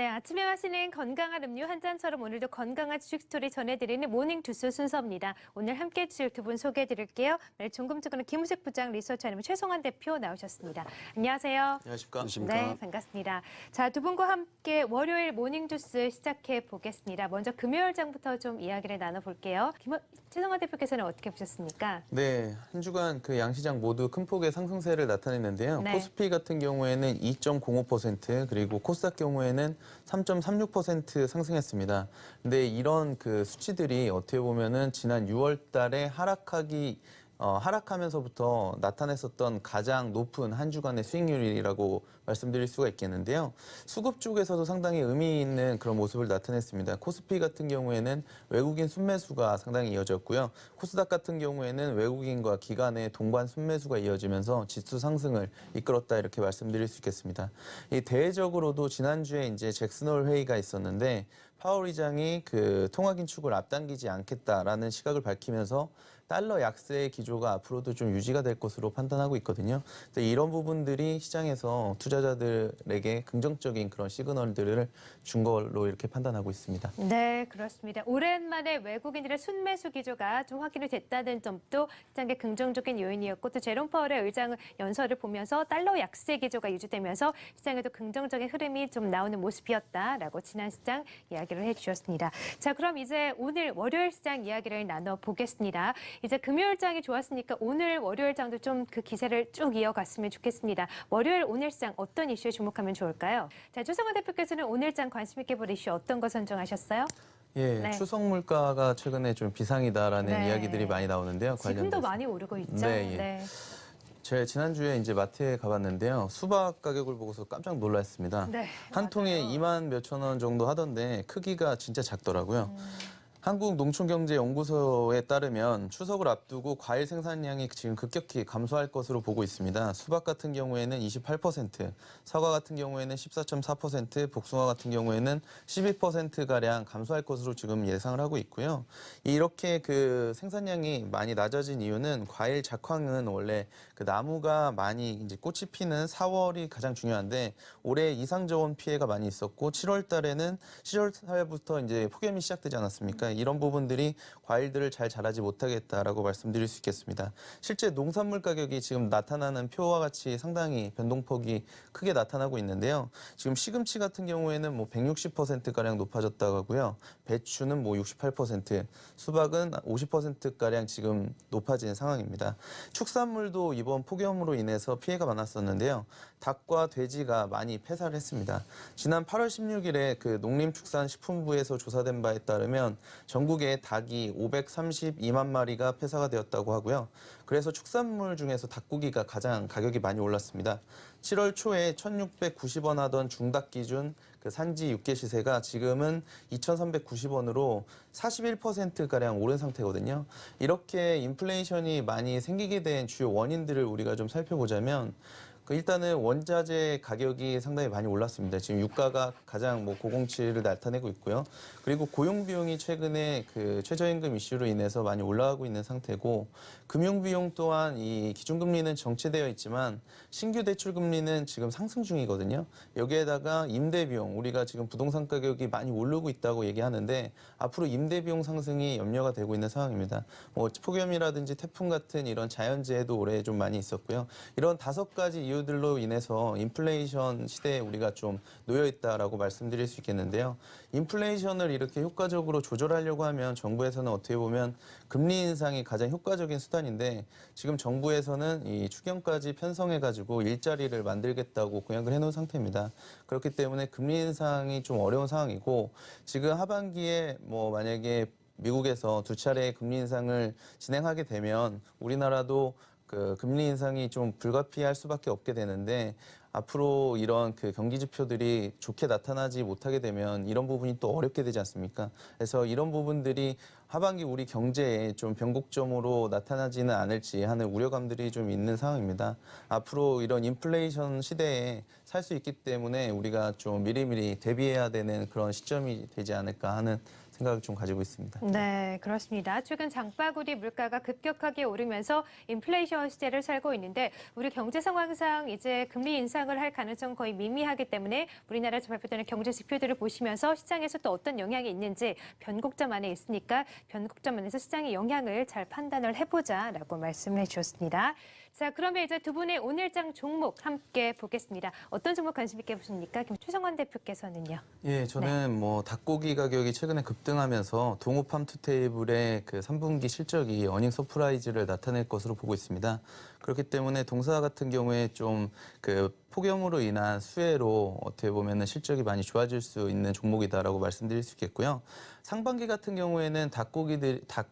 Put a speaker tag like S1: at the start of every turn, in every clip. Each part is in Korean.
S1: 네, 아침에 마시는 건강한 음료 한 잔처럼 오늘도 건강한 주식 스토리 전해드리는 모닝 주스 순서입니다. 오늘 함께 해주실 두 분 소개해드릴게요. 네, 종금증권의 김우식 부장 리서치 아니면 최성환 대표 나오셨습니다. 안녕하세요.
S2: 안녕하십니까.
S1: 네, 반갑습니다. 자, 두 분과 함께 월요일 모닝 주스 시작해 보겠습니다. 먼저 금요일 장부터 좀 이야기를 나눠볼게요. 김, 최성환 대표께서는 어떻게 보셨습니까?
S2: 네, 한 주간 그 양시장 모두 큰 폭의 상승세를 나타냈는데요.
S1: 네.
S2: 코스피 같은 경우에는 2.05% 그리고 코스닥 경우에는 3.36% 상승했습니다. 근데 이런 그 수치들이 어떻게 보면은 지난 6월 달에 하락하기 어, 하락하면서부터 나타냈었던 가장 높은 한 주간의 수익률이라고 말씀드릴 수가 있겠는데요. 수급 쪽에서도 상당히 의미 있는 그런 모습을 나타냈습니다. 코스피 같은 경우에는 외국인 순매수가 상당히 이어졌고요. 코스닥 같은 경우에는 외국인과 기관의 동반 순매수가 이어지면서 지수 상승을 이끌었다 이렇게 말씀드릴 수 있겠습니다. 이 대외적으로도 지난주에 이제 잭슨홀 회의가 있었는데 파월 의장이 그 통화 긴축을 앞당기지 않겠다라는 시각을 밝히면서 달러 약세의 기조가 앞으로도 좀 유지가 될 것으로 판단하고 있거든요. 이런 부분들이 시장에서 투자자들에게 긍정적인 그런 시그널들을 준 걸로 이렇게 판단하고 있습니다.
S1: 네, 그렇습니다. 오랜만에 외국인들의 순매수 기조가 좀 확인이 됐다는 점도 시장의 긍정적인 요인이었고 또 제롬 파월의 의장 연설을 보면서 달러 약세 기조가 유지되면서 시장에도 긍정적인 흐름이 좀 나오는 모습이었다라고 지난 시장 이야기를 해주셨습니다. 자, 그럼 이제 오늘 월요일 시장 이야기를 나눠보겠습니다. 이제 금요일장이 좋았으니까 오늘 월요일장도 좀 그 기세를 쭉 이어갔으면 좋겠습니다. 월요일 오늘 시장 어떤 이슈에 주목하면 좋을까요? 자, 조성환 대표께서는 오늘장 관심 있게 볼 이슈 어떤 거 선정하셨어요?
S2: 예,
S1: 네.
S2: 추석 물가가 최근에 좀 비상이다라는
S1: 네.
S2: 이야기들이 많이 나오는데요.
S1: 지금도
S2: 관련돼서.
S1: 많이 오르고 있죠.
S2: 네, 예. 제 지난주에 이제 마트에 가봤는데요. 수박 가격을 보고서 깜짝 놀랐습니다.
S1: 네,
S2: 한 통에
S1: 맞아요.
S2: 2만 몇천 원 정도 하던데 크기가 진짜 작더라고요.
S1: 음.
S2: 한국농촌경제연구소에 따르면 추석을 앞두고 과일 생산량이 지금 급격히 감소할 것으로 보고 있습니다. 수박 같은 경우에는 28%, 사과 같은 경우에는 14.4%, 복숭아 같은 경우에는 12%가량 감소할 것으로 지금 예상을 하고 있고요. 이렇게 그 생산량이 많이 낮아진 이유는 과일 작황은 원래 그 나무가 많이 이제 꽃이 피는 4월이 가장 중요한데 올해 이상저온 피해가 많이 있었고 7월 달에는 10월 달부터 이제 폭염이 시작되지 않았습니까? 이런 부분들이 과일들을 잘 자라지 못하겠다라고 말씀드릴 수 있겠습니다. 실제 농산물 가격이 지금 나타나는 표와 같이 상당히 변동폭이 크게 나타나고 있는데요. 지금 시금치 같은 경우에는 뭐 160% 가량 높아졌다고 하고요. 배추는 뭐 68%, 수박은 50% 가량 지금 높아진 상황입니다. 축산물도 이번 폭염으로 인해서 피해가 많았었는데요. 닭과 돼지가 많이 폐사를 했습니다. 지난 8월 16일에 그 농림축산식품부에서 조사된 바에 따르면 전국에 닭이 532만 마리가 폐사가 되었다고 하고요. 그래서 축산물 중에서 닭고기가 가장 가격이 많이 올랐습니다. 7월 초에 1,690원 하던 중닭 기준 그 산지 육개 시세가 지금은 2,390원으로 41%가량 오른 상태거든요. 이렇게 인플레이션이 많이 생기게 된 주요 원인들을 우리가 좀 살펴보자면 그 일단은 원자재 가격이 상당히 많이 올랐습니다. 지금 유가가 가장 뭐 고공치를 나타내고 있고요. 그리고 고용 비용이 최근에 그 최저임금 이슈로 인해서 많이 올라가고 있는 상태고 금융 비용 또한 이 기준금리는 정체되어 있지만 신규 대출 금리는 지금 상승 중이거든요. 여기에다가 임대 비용 우리가 지금 부동산 가격이 많이 오르고 있다고 얘기하는데 앞으로 임대 비용 상승이 염려가 되고 있는 상황입니다. 뭐 폭염이라든지 태풍 같은 이런 자연재해도 올해 좀 많이 있었고요. 이런 다섯 가지 이유들로 인해서 인플레이션 시대에 우리가 좀 놓여 있다라고 말씀드릴 수 있겠는데요. 인플레이션을 이렇게 효과적으로 조절하려고 하면 정부에서는 어떻게 보면 금리 인상이 가장 효과적인 수단인데 지금 정부에서는 이 추경까지 편성해 가지고 일자리를 만들겠다고 공약을 해 놓은 상태입니다. 그렇기 때문에 금리 인상이 좀 어려운 상황이고 지금 하반기에 뭐 만약에 미국에서 두 차례 금리 인상을 진행하게 되면 우리나라도 그 금리 인상이 좀 불가피할 수밖에 없게 되는데 앞으로 이런 그 경기 지표들이 좋게 나타나지 못하게 되면 이런 부분이 또 어렵게 되지 않습니까? 그래서 이런 부분들이 하반기 우리 경제에 좀 변곡점으로 나타나지는 않을지 하는 우려감들이 좀 있는 상황입니다. 앞으로 이런 인플레이션 시대에 살 수 있기 때문에 우리가 좀 미리미리 대비해야 되는 그런 시점이 되지 않을까 하는 생각을 좀 가지고 있습니다.
S1: 네, 그렇습니다. 최근 장바구니 물가가 급격하게 오르면서 인플레이션 시대를 살고 있는데 우리 경제 상황상 이제 금리 인상을 할 가능성 거의 미미하기 때문에 우리나라에서 발표되는 경제 지표들을 보시면서 시장에서 또 어떤 영향이 있는지 변곡점 안에 있으니까 변곡점 안에서 시장의 영향을 잘 판단을 해보자라고 말씀을 해주셨습니다. 자, 그러면 이제 두 분의 오늘장 종목 함께 보겠습니다. 어떤 종목 관심 있게 보십니까? 김 최성환 대표께서는요.
S2: 예, 저는 뭐 닭고기 가격이 최근에 급등 하면서 동호 팜 투테이블의 그 3분기 실적이 어닝 서프라이즈를 나타낼 것으로 보고 있습니다. 그렇기 때문에 동사 같은 경우에 좀 그 폭염으로 인한 수해로 어떻게 보면은 실적이 많이 좋아질 수 있는 종목이다라고 말씀드릴 수 있겠고요. 상반기 같은 경우에는 닭고기들 닭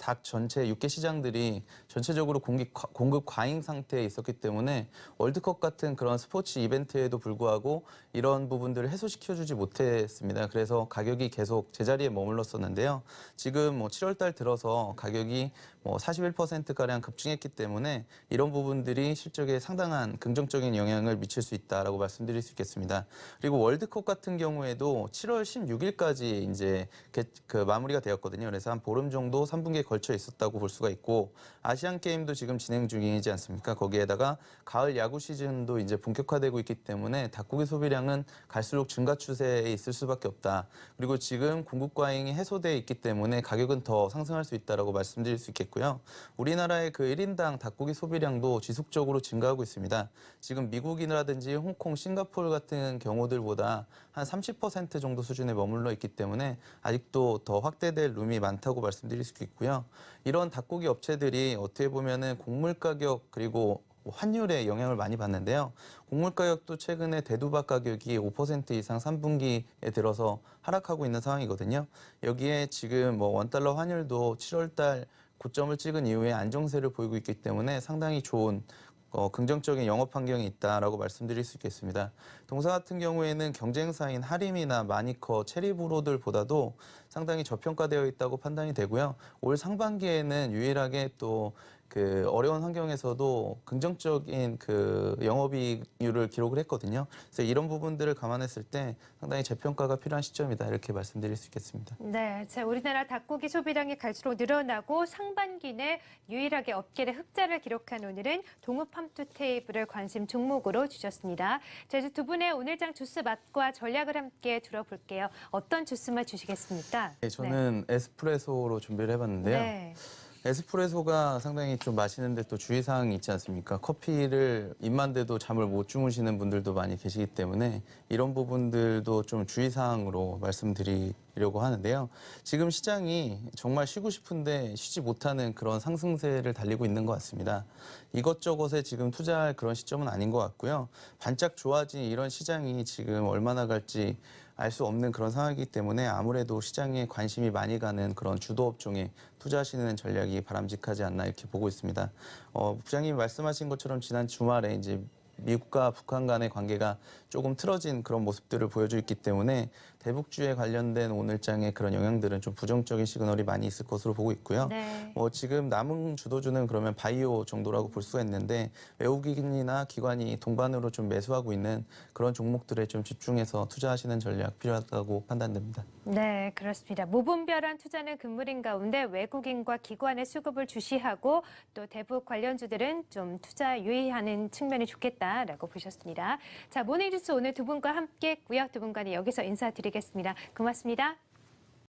S2: 닭 전체 육계 시장들이 전체적으로 공기, 과- 공급 과잉 상태에 있었기 때문에 월드컵 같은 그런 스포츠 이벤트에도 불구하고 이런 부분들을 해소시켜주지 못했습니다. 그래서 가격이 계속 제자리에 머물렀었는데요. 지금 뭐 7월 달 들어서 가격이 뭐 41%가량 급증했기 때문에 이런 부분들이 실적에 상당한 긍정적인 영향을 미칠 수 있다라고 말씀드릴 수 있겠습니다. 그리고 월드컵 같은 경우에도 7월 16일까지 이제 개- 그 마무리가 되었거든요. 그래서 한 보름 정도 3분기에 걸쳐 있었다고 볼 수가 있고 아시안 게임도 지금 진행 중이지 않습니까? 거기에다가 가을 야구 시즌도 이제 본격화되고 있기 때문에 닭고기 소비량은 갈수록 증가 추세에 있을 수밖에 없다. 그리고 지금 공급 과잉이 해소돼 있기 때문에 가격은 더 상승할 수 있다라고 말씀드릴 수 있겠고요. 우리나라의 그 1인당 닭고기 소비량도 지속적으로 증가하고 있습니다. 지금 미국이라든지 홍콩, 싱가포르 같은 경우들보다 한 30% 정도 수준에 머물러 있기 때문에 아직도 더 확대될 룸이 많다고 말씀드릴 수 있고요. 이런 닭고기 업체들이 어떻게 보면은 곡물 가격 그리고 환율에 영향을 많이 받는데요. 곡물 가격도 최근에 대두밥 가격이 5% 이상 3분기에 들어서 하락하고 있는 상황이거든요. 여기에 지금 뭐 원달러 환율도 7월 달 고점을 찍은 이후에 안정세를 보이고 있기 때문에 상당히 좋은 어, 긍정적인 영업 환경이 있다라고 말씀드릴 수 있겠습니다. 동사 같은 경우에는 경쟁사인 하림이나 마니커, 체리브로들보다도 상당히 저평가되어 있다고 판단이 되고요. 올 상반기에는 유일하게 또 그 어려운 환경에서도 긍정적인 그 영업이익률을 기록을 했거든요. 그래서 이런 부분들을 감안했을 때 상당히 재평가가 필요한 시점이다 이렇게 말씀드릴 수 있겠습니다.
S1: 네, 자 우리나라 닭고기 소비량이 갈수록 늘어나고 상반기 내 유일하게 업계의 흑자를 기록한 오늘은 동읍 팜투 테이블을 관심 종목으로 주셨습니다. 자 이제 두 분의 오늘장 주스 맛과 전략을 함께 들어볼게요. 어떤 주스 맛 주시겠습니까?
S2: 네, 저는 에스프레소로 준비를 해봤는데요.
S1: 네.
S2: 에스프레소가 상당히 좀 마시는데 또 주의사항이 있지 않습니까? 커피를 입만 대도 잠을 못 주무시는 분들도 많이 계시기 때문에 이런 부분들도 좀 주의사항으로 말씀드리려고 하는데요. 지금 시장이 정말 쉬고 싶은데 쉬지 못하는 그런 상승세를 달리고 있는 것 같습니다. 이것저것에 지금 투자할 그런 시점은 아닌 것 같고요. 반짝 좋아진 이런 시장이 지금 얼마나 갈지 알 수 없는 그런 상황이기 때문에 아무래도 시장에 관심이 많이 가는 그런 주도 업종에 투자하시는 전략이 바람직하지 않나 이렇게 보고 있습니다. 어, 부장님이 말씀하신 것처럼 지난 주말에 이제 미국과 북한 간의 관계가 조금 틀어진 그런 모습들을 보여주고 있기 때문에 대북주에 관련된 오늘장의 그런 영향들은 좀 부정적인 시그널이 많이 있을 것으로 보고 있고요.
S1: 네.
S2: 뭐 지금 남은 주도주는 그러면 바이오 정도라고 볼 수가 있는데 외국인이나 기관이 동반으로 좀 매수하고 있는 그런 종목들에 좀 집중해서 투자하시는 전략 필요하다고 판단됩니다.
S1: 네, 그렇습니다. 무분별한 투자는 금물인 가운데 외국인과 기관의 수급을 주시하고 또 대북 관련주들은 좀 투자 유의하는 측면이 좋겠 다라고 보셨습니다. 자, 모닝 뉴스 오늘 두 분과 함께 했고요. 두 분과는 여기서 인사드리겠습니다. 고맙습니다.